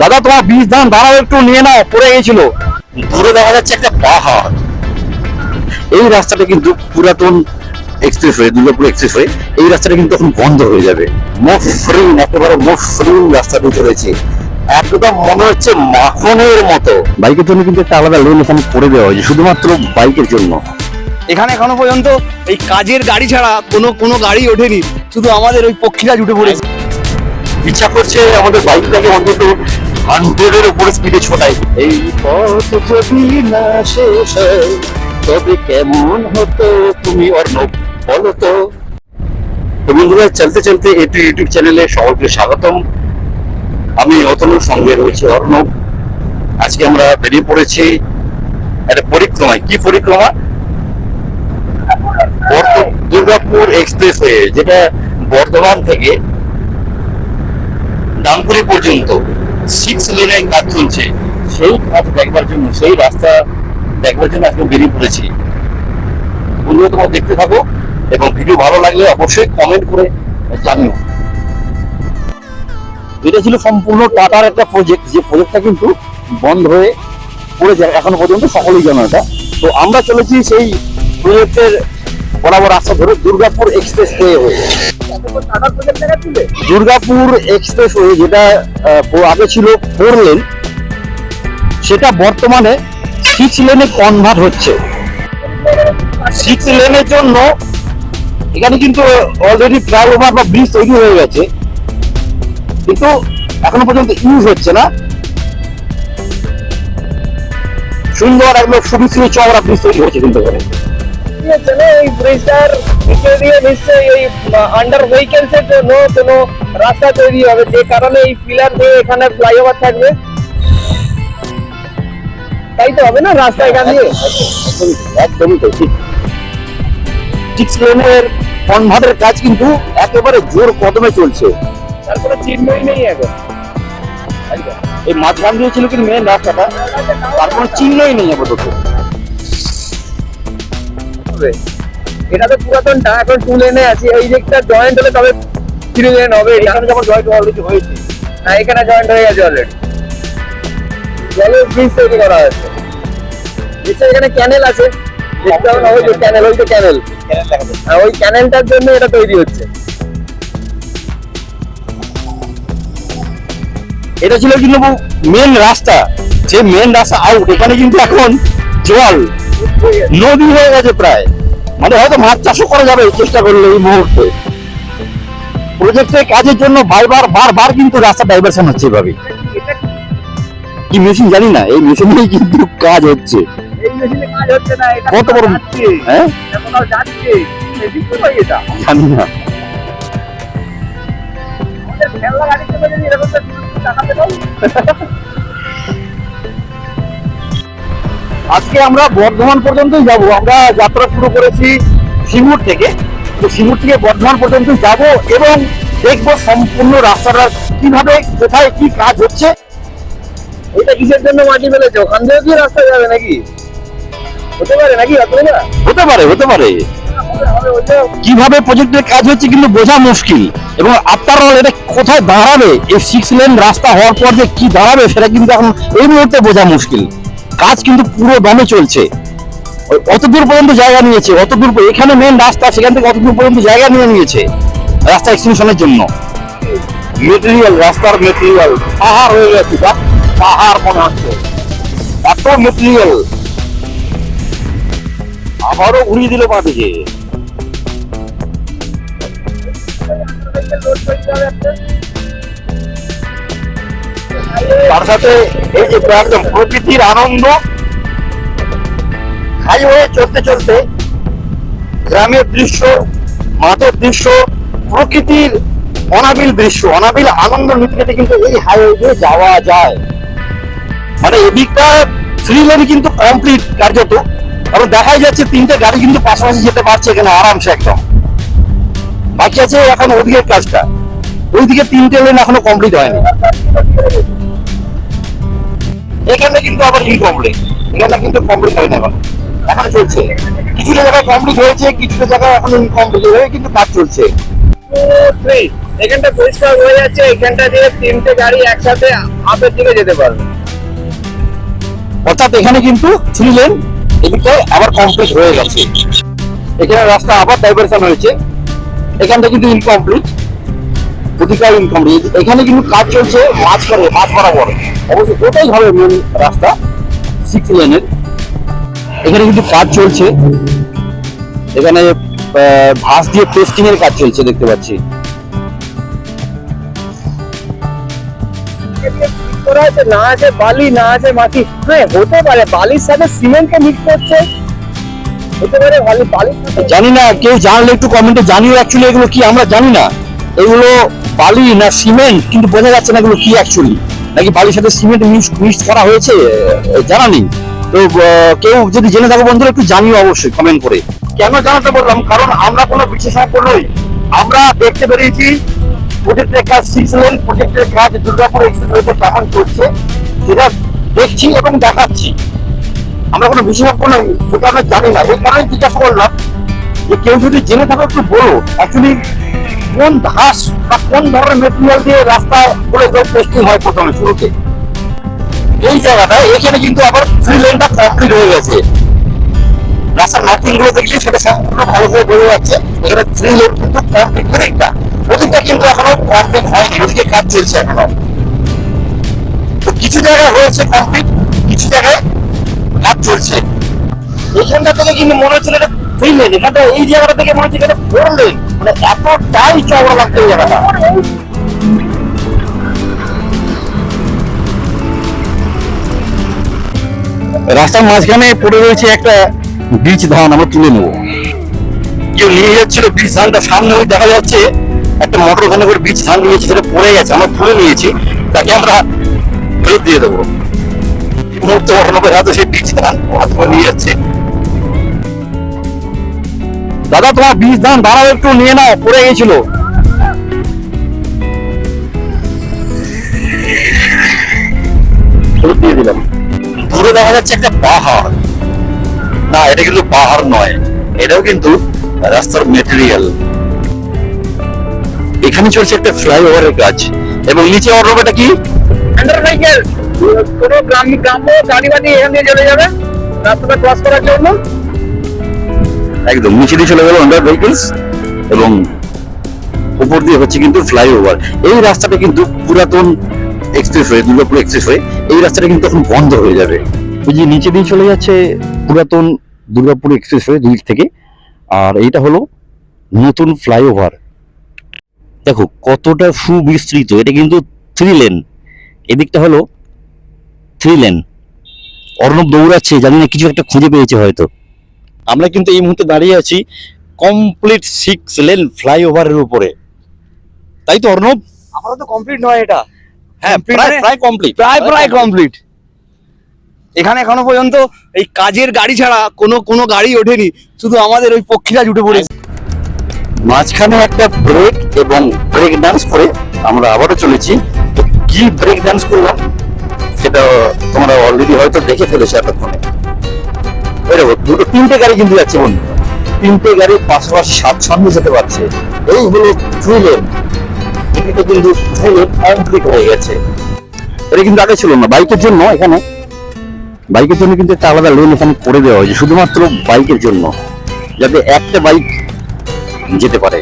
দাদা তোমার বীজ ধান দাঁড়াও একটু নিয়ে নাও পড়ে গেছিল। দূরে দেখা যাচ্ছে একটা পাহাড়। এই রাস্তাটা কিন্তু পুরাতন expressway Durgapur expressway এই রাস্তাটা কিন্তু এখন বন্ধ হয়ে যাবে। মসৃণ একেবারে মসৃণ রাস্তাটা চলেছে একদম মনে হচ্ছে মাখনের মতো। বাইকের জন্য কিন্তু একটা আলাদা লোন এখানে করে দেওয়া হয়েছে শুধুমাত্র বাইকের জন্য। এখানে এখনও পর্যন্ত এই কাজের গাড়ি ছাড়া কোনো কোনো গাড়ি ওঠেনি। শুধু আমাদের ওই পক্ষীরা জুটে পড়েছে। ইচ্ছা করছে আমাদের বাইকটাকে অন্তত হান্ড্রেডের উপরে স্পিডে ছোটাই। এই পথ যদি না শেষ হয় তবে কেমন হতো তুমি অর্ণব বলো তো? তো বন্ধুরা চলতে চলতে এটু ইউটিউব চ্যানেলে সকলকে স্বাগতম। আমি অতনুর সঙ্গে রয়েছে অর্ণব। আজকে আমরা বেরিয়ে পড়েছি একটা পরিক্রমায়। কি পরিক্রমা? দুর্গাপুর এক্সপ্রেস ওয়ে যেটা বর্ধমান থেকে ডানপুরি পর্যন্ত। কাজ চলছে। সেই দেখবার জন্য, সেই রাস্তা দেখবার জন্য আজকে বেরিয়ে পড়েছি। তোমরা দেখতে থাকো এবং ভিডিও ভালো লাগলে অবশ্যই কমেন্ট করে জানিও। এটা ছিল সম্পূর্ণ টাটার একটা প্রজেক্ট যে প্রজেক্টটা কিন্তু বন্ধ হয়ে পড়ে যায়, এখনও পর্যন্ত সকলেই জানো এটা। তো আমরা চলেছি সেই প্রজেক্টের বরাবর রাস্তা ধরে দুর্গাপুর এক্সপ্রেস ওয়ে হয়ে। দুর্গাপুর এক্সপ্রেস ওয়ে যেটা আগে ছিল ফোর লেন, সেটা বর্তমানে সিক্স লেনে কনভার্ট হচ্ছে। সিক্স লেনের জন্য এখানে কিন্তু অলরেডি ফ্লাইওভার বা ব্রিজ তৈরি হয়ে গেছে। কিন্তু এখনও পর্যন্ত ইউজ হচ্ছে না। সুন্দর একদম সুবিশ্রী চওড়া ব্রিজ তৈরি হচ্ছে কিন্তু এই ব্রিজটার নিচে দিয়ে নিশ্চয়ই এই আন্ডার ভেহিকেলস এর জন্য কোনো রাস্তা তৈরি হবে। যে কারণে এই পিলার দিয়ে এখানে ফ্লাইওভার থাকবে। তাই তো হবে না রাস্তা এখান দিয়ে? একদমই- তো ঠিক। সিক্স লেনের কনভার্টের কাজ কিন্তু একেবারে জোর কদমে চলছে। তারপরে চিহ্নই নেই এখন। এই মাঝখান দিয়ে ছিল কিন্তু মেন রাস্তাটা। তার কোনো চিহ্নই নেই আপাতত। এটা তো পুরাতনটা, এখন টু লেনে আছে। এই দিকটা জয়েন্ট হলে তবে থ্রি লেন হবে। এখানে যেমন জয়েন্ট অলরেডি হয়েছে। হ্যাঁ এখানে জয়েন্ট হয়ে গেছে অলরেডি জলের ব্রিজ তৈরি করা হয়েছে। নিশ্চয়ই এখানে ক্যানেল আছে। হ্যাঁ ওই ক্যানেলটার জন্য এটা তৈরি হচ্ছে। এটা ছিল কিন্তু মেন রাস্তা। যে মেন রাস্তা আউট এখানে কিন্তু এখন জল। নদী হয়ে গেছে প্রায়। মানে হয়তো মাছ চাষও করা যাবে চেষ্টা করলে এই মুহূর্তে। প্রজেক্টের কাজের জন্য বারবার বারবার কিন্তু রাস্তা ডাইভারশন হচ্ছে এভাবে। কি মেশিন জানি না এই মেশিনেই কিন্তু কাজ হচ্ছে। কত বড় হ্যাঁ? জানি না। এরকম টাকা আজকে আমরা বর্ধমান পর্যন্তই যাব। আমরা যাত্রা শুরু করেছি সিঙ্গুর থেকে। তো সিঙ্গুর থেকে বর্ধমান পর্যন্ত যাব এবং দেখব সম্পূর্ণ রাস্তাটা কীভাবে কোথায় কি কাজ হচ্ছে। এটা কিসের জন্য মাটি ফেলেছে? ওখান থেকে কি রাস্তা যাবে নাকি? হতে পারে নাকি হতে পারে হতে পারে। কীভাবে প্রজেক্টের কাজ হচ্ছে কিন্তু বোঝা মুশকিল এবং আফটার অল এটা কোথায় দাঁড়াবে? এই সিক্স লেন রাস্তা হওয়ার পর যে কি দাঁড়াবে সেটা কিন্তু এখন এই মুহূর্তে বোঝা মুশকিল। কাজ কিন্তু পুরো দমে চলছে। অত দূর পর্যন্ত জায়গা নিয়েছে, অত দূর এখানে মেন রাস্তা, সেখান থেকে অত দূর পর্যন্ত জায়গা নিয়ে নিয়েছে রাস্তা এক্সটেনশনের জন্য। মেটেরিয়াল রাস্তার মেটেরিয়াল পাহাড় হয়ে গেছে পাহাড় মনে হচ্ছে। এত মেটেরিয়াল আবারও ঘুরিয়ে দিল মাটিকে তার সাথে এই যে একদম প্রকৃতির আনন্দ হাইওয়ে চলতে চলতে গ্রামের দৃশ্য, মাঠের দৃশ্য, প্রকৃতির অনাবিল দৃশ্য, অনাবিল আনন্দ নিতে নিতে কিন্তু এই হাইওয়ে দিয়ে যাওয়া যায়। মানে এদিকটা থ্রি লেন কিন্তু কমপ্লিট কার্যত। কারণ দেখাই যাচ্ছে তিনটে গাড়ি কিন্তু পাশাপাশি যেতে পারছে এখানে আরামসে একদম। বাকি আছে এখন ওদিকের কাজটা। ওইদিকে তিনটে লেন এখনও কমপ্লিট হয়নি। এখানে কিন্তু আবার ইনকমপ্লিট এখানে কিন্তু কমপ্লিট হয়নি এখন এখন চলছে। কিছুটা জায়গায় কমপ্লিট হয়েছে কিছুটা জায়গায় এখন ইনকমপ্লিট হয়ে কিন্তু কাজ চলছে। এখানটা পরিষ্কার হয়ে যাচ্ছে এখানটা দিয়ে তিনটে গাড়ি একসাথে আপের দিকে যেতে পারবে। অর্থাৎ এখানে কিন্তু থ্রি লেন এদিকে আবার কমপ্লিট হয়ে গেছে। এখানে রাস্তা আবার ডাইভারশন হয়েছে। এখানটা কিন্তু ইনকমপ্লিট ওদিকটাও ইনকমপ্লিট এখানে কিন্তু কাজ চলছে মাছ করে মাছ বরাবর। অবশ্য ওটাই হবে মেন রাস্তা সিক্স লেনের এখানে কিন্তু কাজ চলছে। এখানে দিয়ে পেস্টিং এর কাজ চলছে দেখতে পাচ্ছি। করা আছে না আছে বালি না আছে মাটি। হ্যাঁ হতে পারে বালির সাথে সিমেন্টকে মিক্স করছে। হতে পারে বালি জানি না কেউ জানলে একটু কমেন্টে জানিও অ্যাকচুয়ালি এগুলো কি আমরা জানি না। এগুলো বালি না সিমেন্ট? কিন্তু বোঝা যাচ্ছে না এগুলো কি অ্যাকচুয়ালি নাকি বালির সাথে সিমেন্ট মিক্স মিক্স করা হয়েছে? জানা নেই। তো কেউ যদি জেনে থাকো বন্ধুরা, একটু জানিও অবশ্যই কমেন্ট করে। কেন জানাতে বললাম? কারণ আমরা কোনো বিশেষজ্ঞ নই। আমরা দেখতে পেরেছি প্রজেক্টের কাজ সিক্স লেন প্রজেক্টের কাজ দুর্গাপুর এক্সপ্রেসে কেমন চলছে। সেটা দেখছি এবং দেখাচ্ছি। আমরা কোনো বিশেষজ্ঞ নই, সেটা আমরা জানি না। এই কারণে জিজ্ঞাসা করলাম যে কেউ যদি জেনে থাকো একটু বলো। অ্যাকচুয়ালি কোন ঘাস বা কোন ধরনের মেটেরিয়াল দিয়ে রাস্তা করে টেস্টিং হয় প্রথমে, শুরুতে? এই জায়গাটা, এখানে কিন্তু আবার থ্রি লেনটা কমপ্লিট হয়ে গেছে। রাস্তার মার্কিংগুলো দেখলে সেটা সম্পূর্ণ ভালো করে বোঝা যাচ্ছে। এখানে থ্রি লেন কিন্তু কমপ্লিট প্রত্যেকটা প্রত্যেকটা কিন্তু এখনও কমপ্লিট হয়নি, ওদিকে কাজ চলছে এখনও। তো কিছু জায়গায় হয়েছে কমপ্লিট কিছু জায়গায় কাজ চলছে। এইখানটা থেকে কিন্তু মনে হচ্ছে এটা থ্রি লেন এখানটা এই জায়গাটা থেকে মনে হচ্ছে ফোর লেন মানে এতটাই চওড়া লাগছে এই জায়গাটা। রাস্তার মাঝখানে পড়ে রয়েছে একটা বীজ ধান, আমরা তুলে নেব। কেউ নিয়ে যাচ্ছিল, বীজ ধানটা সামনে ওই দেখা যাচ্ছে, একটা মোটর ওখানে করে বীজ ধান নিয়েছে সেটা পড়ে গেছে, আমরা তুলে নিয়েছি, তাকে আমরা ফেরত দিয়ে দেবো। মুহূর্তে অন্য করে হয়তো সেই বীজ ধান নিয়ে যাচ্ছে। দাদা, তোমার বীজ ধান দাঁড়াও একটু নিয়ে নাও, পড়ে গেছিল। দূরে দেখা যাচ্ছে একটা পাহাড়। না, এটা কিন্তু পাহাড় নয়, এটাও কিন্তু রাস্তার মেটেরিয়াল এখানে চলছে একটা ফ্লাইওভারের কাজ, এবং নিচে অটোটা কি? গাড়ি বাড়ি এখান দিয়ে চলে যাবে, রাস্তাটা ক্রস করার জন্য। একদম নিচে দিয়ে চলে গেল আন্ডার ভেহিকলস এবং উপর দিয়ে হচ্ছে কিন্তু ফ্লাইওভার এই রাস্তাটা কিন্তু পুরাতন express expressway Durgapur express expressway এই রাস্তাটা কিন্তু এখন বন্ধ হয়ে যাবে। ওই যে নিচে দিয়ে চলে যাচ্ছে পুরাতন দুর্গাপুর এক্সপ্রেস এক্সপ্রেসওয়ে দুই থেকে, আর এইটা হলো নতুন ফ্লাইওভার দেখো, কতটা সুবিস্তৃত, এটা কিন্তু থ্রি লেন এদিকটা হলো থ্রি লেন অর্ণব দৌড়াচ্ছে, জানি না, কিছু একটা খুঁজে পেয়েছে হয়তো। আমরা কিন্তু এই মুহূর্তে দাঁড়িয়ে আছি কমপ্লিট সিক্স লেন ফ্লাইওভারের উপরে। তাই তো অর্ণব? তো কমপ্লিট নয় এটা। হ্যাঁ প্রায় মানে- প্রায় কমপ্লিট প্রায় প্রায় কমপ্লিট এখানে এখনও পর্যন্ত এই কাজের গাড়ি ছাড়া কোনো কোনো গাড়ি ওঠেনি। শুধু আমাদের ওই পক্ষীরা জুটে পড়েছে। মাঝখানে একটা ব্রেক এবং ব্রেক ডান্স করে আমরা আবারও চলেছি। কি ব্রেক ডান্স করলাম সেটা তোমরা অলরেডি হয়তো দেখে ফেলেছো এতক্ষণে। দুটো তিনটে গাড়ি কিন্তু যাচ্ছে বন্ধু। তিনটে গাড়ি পাশাপাশি স্বাচ্ছন্দ্যে যেতে পারছে। এই হলো এদিকে কিন্তু হয়ে গেছে। এটা কিন্তু আগে ছিল না বাইকের জন্য এখানে। বাইকের জন্য কিন্তু একটা আলাদা এখানে করে দেওয়া হয়েছে, শুধুমাত্র বাইকের জন্য, যাতে একটা বাইক যেতে পারে।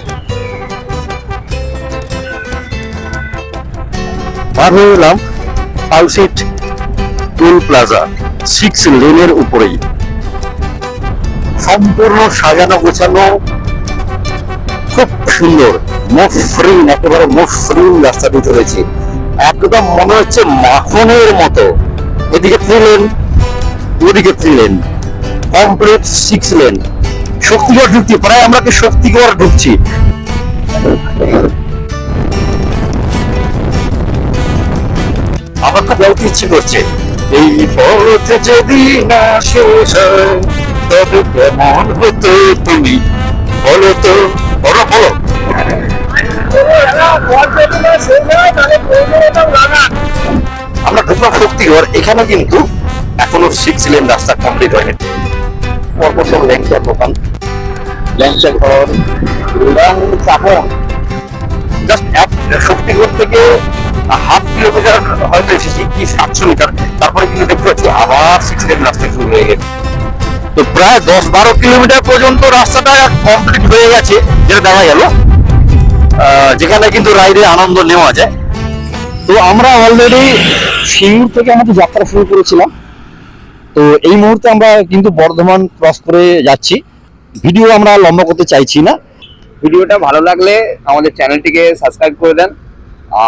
পার হয়ে এলাম আউসিট টোল প্লাজা সিক্স লেনের উপরেই। সম্পূর্ণ সাজানো, গোছানো, খুব সুন্দর, মসৃণ, একেবারে মসৃণ রাস্তাটি চলেছে। একদম মনে হচ্ছে মাখনের মতো। এদিকে থ্রি লেন ওদিকে three lane complete six lane Shaktigarh ঢুকছি, প্রায় আমরা কি শক্তিগড় ঢুকছি? আমার খুব ইচ্ছে করছে। এই পথ যদি না শেষ হয় তবে কেমন হতো তুমি। বলো তো, বলো বলো। আমরা এখানে কিন্তু এখনও সিক্স লেন রাস্তা কমপ্লিট হয়নি। পরপর সব ল্যাংচার দোকান ঘর চাপন জাস্ট এক থেকে হাফ কিলোমিটার হয়তো এসেছি, কি সাতশো মিটার তারপরে কিন্তু দেখতে পাচ্ছি আবার সিক্স লেন রাস্তা শুরু হয়ে গেছে। তো প্রায় দশ বারো কিলোমিটার পর্যন্ত রাস্তাটা কমপ্লিট হয়ে গেছে, যেটা দেখা গেল। যেখানে কিন্তু রাইডে আনন্দ নেওয়া যায়। তো আমরা অলরেডি সিঙ্গুর থেকে আমাদের যাত্রা শুরু করেছিলাম। তো এই মুহূর্তে আমরা কিন্তু বর্ধমান ক্রস করে যাচ্ছি। ভিডিও আমরা লম্বা করতে চাইছি না। ভিডিওটা ভালো লাগলে আমাদের চ্যানেলটিকে সাবস্ক্রাইব করে দেন।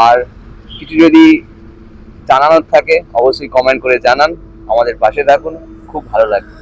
আর কিছু যদি জানানোর থাকে, অবশ্যই কমেন্ট করে জানান। আমাদের পাশে থাকুন। খুব ভালো লাগবে।